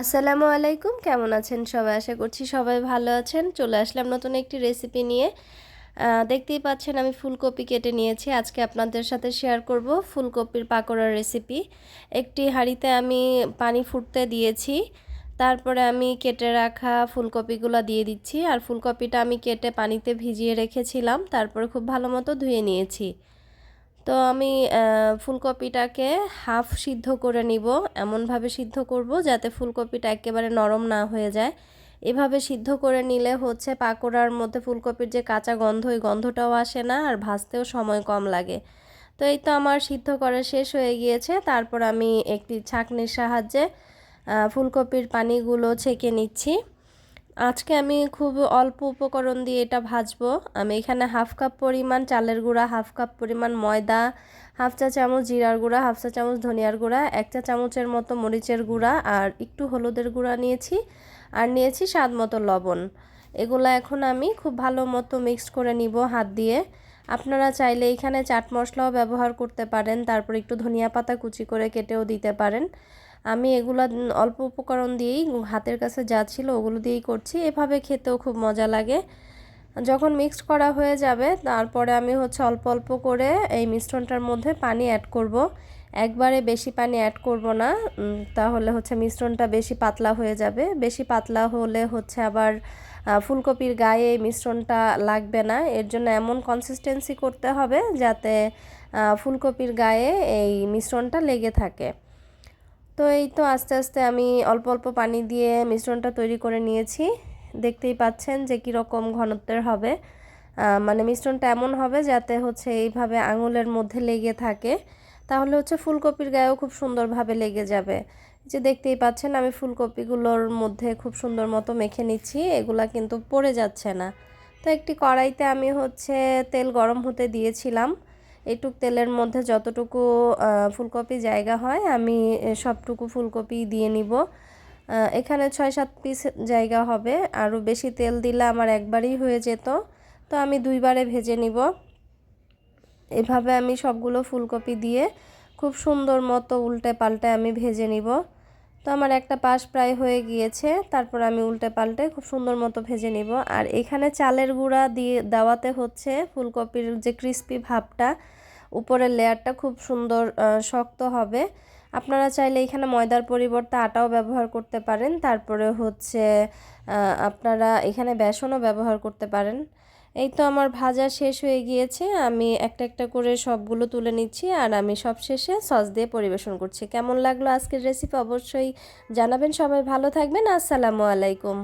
আসসালামু আলাইকুম, কেমন আছেন সবাই? আশা করছি সবাই ভালো আছেন। চলে আসলাম নতুন একটি রেসিপি নিয়ে। দেখতেই পাচ্ছেন আমি ফুলকপি কেটে নিয়েছি। আজকে আপনাদের সাথে শেয়ার করব ফুলকপির পাকোড়ার রেসিপি একটি হাঁড়িতে আমি পানি ফুটতে দিয়েছি। তারপরে আমি কেটে রাখা ফুলকপিগুলো দিয়ে দিচ্ছি। আর ফুলকপিটা আমি কেটে পানিতে ভিজিয়ে রেখেছিলাম। তারপরে খুব ভালো মতো ধুয়ে নিয়েছি। তো আমি ফুলকপিটাকে হাফ সিদ্ধ করে নিব। এমনভাবে সিদ্ধ করব যাতে ফুলকপিটা একেবারে নরম না হয়ে যায়। এভাবে সিদ্ধ করে নিলে হচ্ছে পাকোড়ার মধ্যে ফুলকপির যে কাঁচা গন্ধ, ওই গন্ধটাও আসে না আর ভাজতেও সময় কম লাগে। তো এই তো আমার সিদ্ধ করা শেষ হয়ে গিয়েছে। তারপর আমি একটি ছাঁকনির সাহায্যে ফুলকপির পানিগুলো ছেঁকে নিচ্ছি। আজকে আমি খুব অল্প উপকরণ দিয়ে এটা ভাজবো। আমি এখানে হাফ কাপ পরিমাণ চালের গুঁড়া, হাফ কাপ পরিমাণ ময়দা, হাফ চা চামচ জিরার গুঁড়া, হাফ চা চামচ ধনিয়ার গুঁড়া, এক চা চামচের মতো মরিচের গুঁড়া আর একটু হলুদের গুঁড়া নিয়েছি আর নিয়েছি স্বাদ মতো লবণ। এগুলো এখন আমি খুব ভালো মতো মিক্সড করে নিব হাত দিয়ে। আপনারা চাইলে এখানে চাট মশলাও ব্যবহার করতে পারেন, তারপর একটু ধনিয়া পাতা কুচি করে কেটেও দিতে পারেন। আমি এগুলো অল্প উপকরণ দিয়েই হাতের কাছে যা ছিল ওগুলো দিয়েই করছি। এভাবে খেতেও খুব মজা লাগে। যখন মিক্সড করা হয়ে যাবে, তারপরে আমি হচ্ছে অল্প অল্প করে এই মিশ্রণটার মধ্যে পানি অ্যাড করব। একবারে বেশি পানি অ্যাড করব না তাহলে হচ্ছে মিশ্রণটা বেশি পাতলা হয়ে যাবে। বেশি পাতলা হলে হচ্ছে আবার ফুলকপির গায়ে এই মিশ্রণটা লাগবে না। এর জন্য এমন কনসিস্টেন্সি করতে হবে যাতে ফুলকপির গায়ে এই মিশ্রণটা লেগে থাকে। তো এই তো আস্তে আস্তে আমি অল্প অল্প পানি দিয়ে মিশ্রণটা তৈরি করে নিয়েছি। দেখতেই পাচ্ছেন যে কীরকম ঘনত্বের হবে। মানে মিশ্রণটা এমন হবে যাতে হচ্ছে এইভাবে আঙুলের মধ্যে লেগে থাকে। তাহলে হচ্ছে ফুলকপির গায়েও খুব সুন্দরভাবে লেগে যাবে। যে দেখতেই পাচ্ছেন আমি ফুলকপিগুলোর মধ্যে খুব সুন্দর মতো মেখে নিচ্ছি, এগুলা কিন্তু পড়ে যাচ্ছে না। তো একটি কড়াইতে আমি হচ্ছে তেল গরম হতে দিয়েছিলাম। এইটুক তেলের মধ্যে যতটুকু ফুলকপি জায়গা হয়, আমি সবটুকু ফুলকপি দিয়ে নিব। এখানে ছয় সাত পিস জায়গা হবে। আরও বেশি তেল দিলে আমার একবারই হয়ে যেত। তো আমি দুইবারে ভেজে নিব। এভাবে আমি সবগুলো ফুলকপি দিয়ে খুব সুন্দর মতো উল্টে পাল্টে আমি ভেজে নিব। তো আমার একটা পাশ প্রায় হয়ে গিয়েছে, তারপর আমি উল্টে পাল্টে খুব সুন্দর মতো ভেজে নিব। আর এখানে চালের গুঁড়া দিয়ে দেওয়াতে হচ্ছে ফুলকপির যে ক্রিস্পি ভাবটা, উপরের লেয়ারটা খুব সুন্দর শক্ত হবে। আপনারা চাইলে এখানে ময়দার পরিবর্তে আটাও ব্যবহার করতে পারেন, তারপরে হচ্ছে আপনারা এখানে বেসনও ব্যবহার করতে পারেন। এই তো আমার ভাজা শেষ হয়ে গিয়েছে। আমি একটা একটা করে সবগুলো তুলে নিচ্ছি আর আমি সব শেষে সস দিয়ে পরিবেশন করছি। কেমন লাগল আজকের রেসিপি অবশ্যই জানাবেন। সবাই ভালো থাকবেন। আসসালামু আলাইকুম।